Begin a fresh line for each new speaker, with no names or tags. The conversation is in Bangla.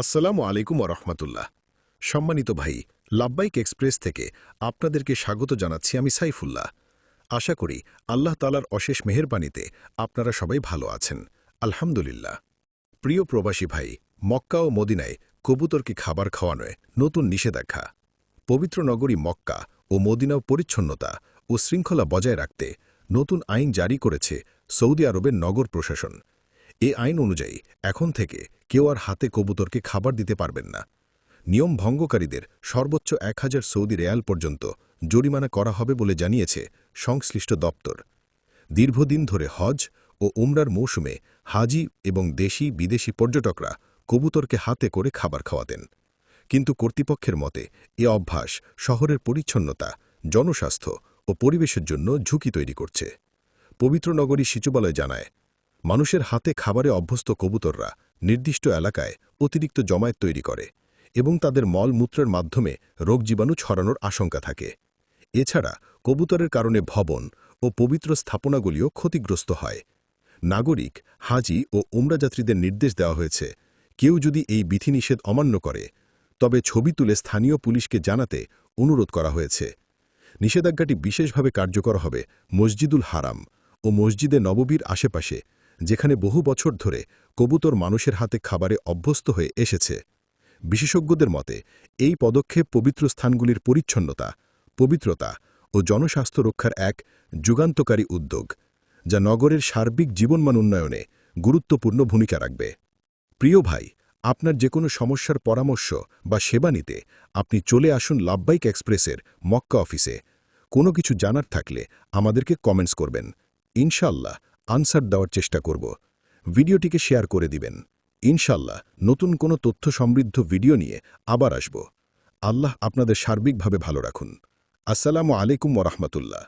আসসালামু আলাইকুম রহমতুল্লাহ। সম্মানিত ভাই লাব্বাইক এক্সপ্রেস থেকে আপনাদেরকে স্বাগত জানাচ্ছি আমি সাইফুল্লাহ। আশা করি আল্লাহ তালার অশেষ মেহেরবানিতে আপনারা সবাই ভালো আছেন। আলহামদুলিল্লাহ। প্রিয় প্রবাসী ভাই, মক্কা ও মদিনায় কবুতরকে খাবার খাওয়ানোয় নতুন নিষেধাজ্ঞা। পবিত্র নগরী মক্কা ও মদিনাও পরিচ্ছন্নতা ও শৃঙ্খলা বজায় রাখতে নতুন আইন জারি করেছে সৌদি আরবের নগর প্রশাসন। এ আইন অনুযায়ী এখন থেকে কেউ আর হাতে কবুতরকে খাবার দিতে পারবেন না। নিয়ম ভঙ্গকারীদের সর্বোচ্চ এক হাজার সৌদি রেয়াল পর্যন্ত জরিমানা করা হবে বলে জানিয়েছে সংশ্লিষ্ট দপ্তর। দীর্ঘদিন ধরে হজ ও উমরার মৌসুমে হাজি এবং দেশি, বিদেশি পর্যটকরা কবুতরকে হাতে করে খাবার খাওয়াতেন। কিন্তু কর্তৃপক্ষের মতে এ অভ্যাস শহরের পরিচ্ছন্নতা, জনস্বাস্থ্য ও পরিবেশের জন্য ঝুঁকি তৈরি করছে। পবিত্র নগরী সিচুবালয় জানায় মানুষের হাতে খাবারে অভ্যস্ত কবুতররা নির্দিষ্ট এলাকায় অতিরিক্ত জমায়েত তৈরি করে এবং তাদের মলমূত্রের মাধ্যমে রোগ জীবাণু ছড়ানোর আশঙ্কা থাকে। এছাড়া কবুতরের কারণে ভবন ও পবিত্র স্থাপনাগুলিও ক্ষতিগ্রস্ত হয়। নাগরিক, হাজি ও উমরাযাত্রীদের নির্দেশ দেওয়া হয়েছে, কেউ যদি এই বিধিনিষেধ অমান্য করে, তবে ছবি তুলে স্থানীয় পুলিশকে জানাতে অনুরোধ করা হয়েছে। নিষেধাজ্ঞাটি বিশেষভাবে কার্যকর হবে মসজিদুল হারাম ও মসজিদে নববীর আশেপাশে যেখানে বহু বছর ধরে কবুতর মানুষের হাতে খাবারে অভ্যস্ত হয়ে এসেছে। বিশেষজ্ঞদের মতে, এই পদক্ষেপ পবিত্র স্থানগুলির পরিচ্ছন্নতা, পবিত্রতা ও জনস্বাস্থ্য রক্ষার এক যুগান্তকারী উদ্যোগ, যা নগরের সার্বিক জীবনমান উন্নয়নে গুরুত্বপূর্ণ ভূমিকা রাখবে। প্রিয় ভাই, আপনার যে কোনো সমস্যার পরামর্শ বা সেবা নিতে আপনি চলে আসুন লাভবাইক এক্সপ্রেসের মক্কা অফিসে। কোনো কিছু জানার থাকলে আমাদেরকে কমেন্টস করবেন। ইনশাল্লাহ আনসার দেওয়ার চেষ্টা করব। ভিডিওটিকে শেয়ার করে দিবেন। ইনশাল্লাহ নতুন কোনো তথ্য সমৃদ্ধ ভিডিও নিয়ে আবার আসব। আল্লাহ আপনাদের সার্বিকভাবে ভালো রাখুন। আসসালামু আলাইকুম ওরহমতুল্লাহ